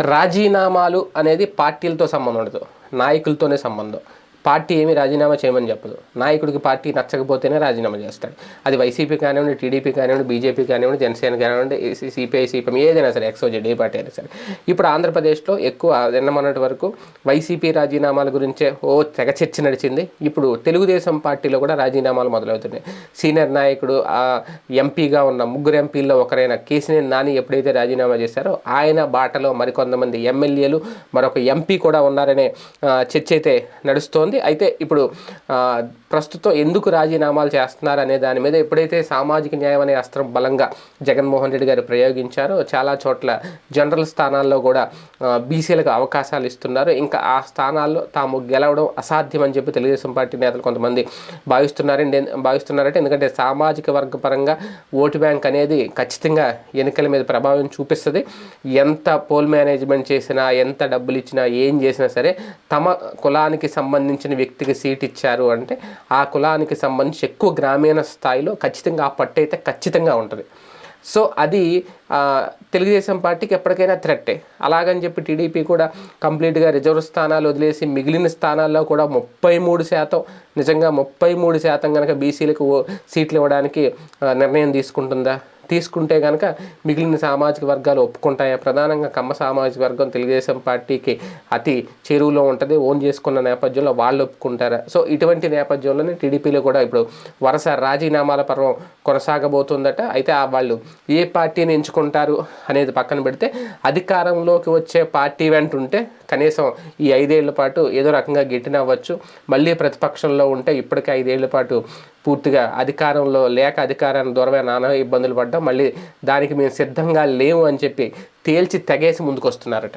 రాజీనామాలు అనేది పార్టీలతో సంబంధం ఉండదు. నాయకులతోనే సంబంధం. పార్టీ ఏమి రాజీనామా చేయమని చెప్పదు. నాయకుడికి పార్టీ నచ్చకపోతేనే రాజీనామా చేస్తాడు. అది వైసీపీ కానివ్వండి టీడీపీ కానివ్వండి బీజేపీ కానివ్వండి జనసేన కానివ్వండి సిపిఐ సిపిఎం ఏదైనా సరే ఎక్సోజెడ్ ఏ పార్టీ అయినా సరే. ఇప్పుడు ఆంధ్రప్రదేశ్లో ఎక్కువ నిన్న మొన్నటి వరకు వైసీపీ రాజీనామాల గురించే ఓ తెగ చర్చ నడిచింది. ఇప్పుడు తెలుగుదేశం పార్టీలో కూడా రాజీనామాలు మొదలవుతున్నాయి. సీనియర్ నాయకుడు ఎంపీగా ఉన్న ముగ్గురు ఎంపీల్లో ఒకరైన కేసీనేని నాని ఎప్పుడైతే రాజీనామా చేశారో ఆయన బాటలో మరికొంతమంది ఎమ్మెల్యేలు మరొక ఎంపీ కూడా ఉన్నారనే చర్చ అయితే నడుస్తోంది. అయితే ఇప్పుడు ప్రస్తుతం ఎందుకు రాజీనామాలు చేస్తున్నారు అనే దాని మీద ఎప్పుడైతే సామాజిక న్యాయం అనే అస్త్రం బలంగా జగన్మోహన్ రెడ్డి గారు ప్రయోగించారో చాలా చోట్ల జనరల్ స్థానాల్లో కూడా బీసీలకు అవకాశాలు ఇస్తున్నారు. ఇంకా ఆ స్థానాల్లో తాము గెలవడం అసాధ్యం అని చెప్పి తెలుగుదేశం పార్టీ నేతలు కొంతమంది భావిస్తున్నారండి భావిస్తున్నారంటే ఎందుకంటే సామాజిక వర్గ పరంగా ఓటు బ్యాంక్ అనేది ఖచ్చితంగా ఎన్నికల మీద ప్రభావం చూపిస్తుంది. ఎంత పోల్ మేనేజ్మెంట్ చేసినా ఎంత డబ్బులు ఇచ్చినా ఏం చేసినా సరే తమ కులానికి సంబంధించిన వ్యక్తికి సీట్ ఇచ్చారు అంటే ఆ కులానికి సంబంధించి ఎక్కువ గ్రామీణ స్థాయిలో ఖచ్చితంగా ఆ పట్టు అయితే ఖచ్చితంగా ఉంటుంది. సో అది తెలుగుదేశం పార్టీకి ఎప్పటికైనా థ్రెట్టే అలాగని చెప్పి టీడీపీ కూడా కంప్లీట్గా రిజర్వ్ స్థానాలు వదిలేసి మిగిలిన స్థానాల్లో కూడా ముప్పై మూడు శాతం నిజంగా ముప్పై మూడు శాతం కనుక బీసీలకు సీట్లు ఇవ్వడానికి నిర్ణయం తీసుకుంటుందా? తీసుకుంటే కనుక మిగిలిన సామాజిక వర్గాలు ఒప్పుకుంటాయా? ప్రధానంగా కమ్మ సామాజిక వర్గం తెలుగుదేశం పార్టీకి అతి చేరువలో ఉంటుంది. ఓన్ చేసుకున్న నేపథ్యంలో వాళ్ళు ఒప్పుకుంటారా? సో ఇటువంటి నేపథ్యంలోనే టీడీపీలో కూడా ఇప్పుడు వరుస రాజీనామాల పర్వం కొనసాగబోతుందట. అయితే ఆ వాళ్ళు ఏ పార్టీని ఎంచుకుంటారు అనేది పక్కన పెడితే అధికారంలోకి వచ్చే పార్టీ వెంట ఉంటే కనీసం ఈ ఐదేళ్ళ పాటు ఏదో రకంగా గెట్టినవ్వచ్చు మళ్ళీ ప్రతిపక్షంలో ఉంటే ఇప్పటికే ఐదేళ్ళ పాటు పూర్తిగా అధికారంలో లేక అధికారాన్ని దూరమే నానా ఇబ్బందులు పడ్డాం. మళ్ళీ దానికి మేము సిద్ధంగా లేవు అని చెప్పి తేల్చి తెగేసి ముందుకొస్తున్నారట.